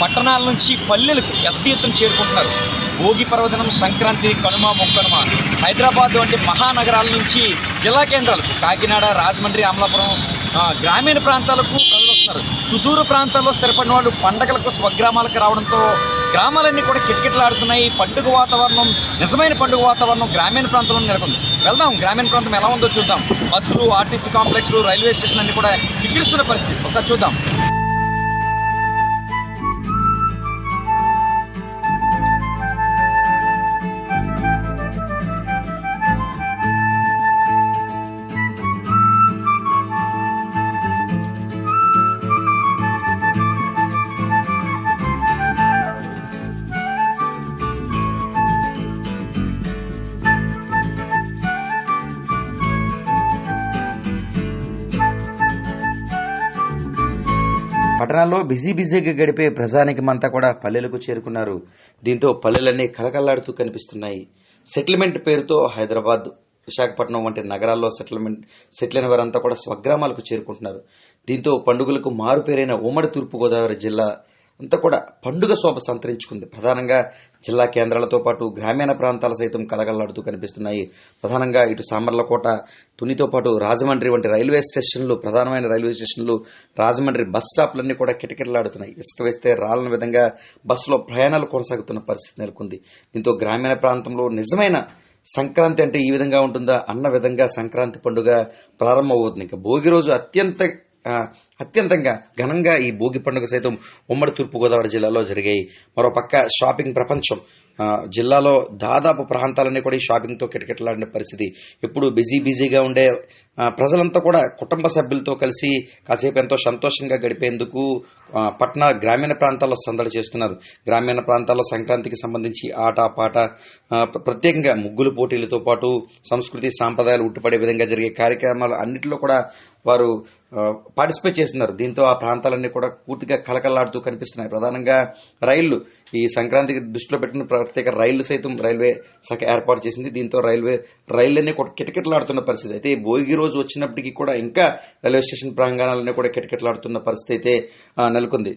పట్టణాల నుంచి పల్లెలకు పెద్ద ఎత్తున చేరుకుంటున్నారు. భోగి పర్వదినం సంక్రాంతి కనుమ మొక్కనుమ. హైదరాబాద్ వంటి మహానగరాల నుంచి జిల్లా కేంద్రాలకు కాకినాడ రాజమండ్రి అమలాపురం గ్రామీణ ప్రాంతాలకు ప్రజలు వస్తున్నారు. సుదూర ప్రాంతాల్లో స్థిరపడిన వాళ్ళు పండగలకు స్వగ్రామాలకు రావడంతో గ్రామాలన్నీ కూడా కిటకిటలాడుతున్నాయి. పండుగ వాతావరణం నిజమైన పండుగ వాతావరణం గ్రామీణ ప్రాంతంలో నెలకొంది. వెళ్దాం గ్రామీణ ప్రాంతం ఎలా ఉందో చూద్దాం. బస్సులు ఆర్టీసీ కాంప్లెక్స్లు రైల్వే స్టేషన్ అన్ని కూడా కిక్కిరిస్తున్న పరిస్థితి. ఒకసారి చూద్దాం. పట్టణాల్లో బిజీ బిజీగా గడిపే ప్రజానికమంతా కూడా పల్లెలకు చేరుకున్నారు. దీంతో పల్లెలన్నీ కలకల్లాడుతూ కనిపిస్తున్నాయి. సెటిల్మెంట్ పేరుతో హైదరాబాద్ విశాఖపట్నం వంటి నగరాల్లో సెటిల్మెంట్ సెటిల్ అయిన వారంతా కూడా స్వగ్రామాలకు చేరుకుంటున్నారు. దీంతో పండుగలకు మారుపేరైన ఉమ్మడి తూర్పుగోదావరి జిల్లా అంతా కూడా పండుగ శోభ సంతరించుకుంది. ప్రధానంగా జిల్లా కేంద్రాలతో పాటు గ్రామీణ ప్రాంతాల సైతం కలగల్లాడుతూ కనిపిస్తున్నాయి. ప్రధానంగా ఇటు సామర్లకోట తునితో పాటు రాజమండ్రి వంటి రైల్వే స్టేషన్లు ప్రధానమైన రైల్వే స్టేషన్లు రాజమండ్రి బస్ స్టాప్లన్నీ కూడా కిటకిటలాడుతున్నాయి. ఇసుక వేస్తే రాలని విధంగా బస్సులో ప్రయాణాలు కొనసాగుతున్న పరిస్థితి నెలకొంది. దీంతో గ్రామీణ ప్రాంతంలో నిజమైన సంక్రాంతి అంటే ఈ విధంగా ఉంటుందా అన్న విధంగా సంక్రాంతి పండుగ ప్రారంభమవుతుంది. ఇంకా భోగి రోజు అత్యంత అత్యంతంగా ఘనంగా ఈ భోగి పండుగ సైతం ఉమ్మడి తూర్పుగోదావరి జిల్లాలో జరిగాయి. మరోపక్క షాపింగ్ ప్రపంచం జిల్లాలో దాదాపు ప్రాంతాలన్నీ కూడా ఈ షాపింగ్తో కిటకిటలాడిన పరిస్థితి. ఎప్పుడు బిజీ బిజీగా ఉండే ప్రజలంతా కూడా కుటుంబ సభ్యులతో కలిసి కాసేపు ఎంతో సంతోషంగా గడిపేందుకు పట్టణ గ్రామీణ ప్రాంతాల్లో సందడి చేస్తున్నారు. గ్రామీణ ప్రాంతాల్లో సంక్రాంతికి సంబంధించి ఆట పాట ప్రత్యేకంగా ముగ్గులు పోటీలతో పాటు సంస్కృతి సాంప్రదాయాలు ఉట్టిపడే విధంగా జరిగే కార్యక్రమాలు అన్నింటిలో కూడా వారు పార్టిసిపేట్ చేస్తున్నారు. దీంతో ఆ ప్రాంతాలన్నీ కూడా పూర్తిగా కలకల్లాడుతూ కనిపిస్తున్నాయి. ప్రధానంగా రైళ్ళు ఈ సంక్రాంతికి దృష్టిలో పెట్టిన ప్రత్యేక రైళ్ళు సైతం రైల్వే శాఖ ఏర్పాటు చేసింది. దీంతో రైల్వే రైళ్ళన్నీ కూడా కిటకిటలాడుతున్న పరిస్థితి అయితే భోగి రోజు వచ్చినప్పటికీ కూడా ఇంకా రైల్వే స్టేషన్ ప్రాంగణాలన్నీ కూడా కిటకిటలాడుతున్న పరిస్థితి అయితే నెలకొంది.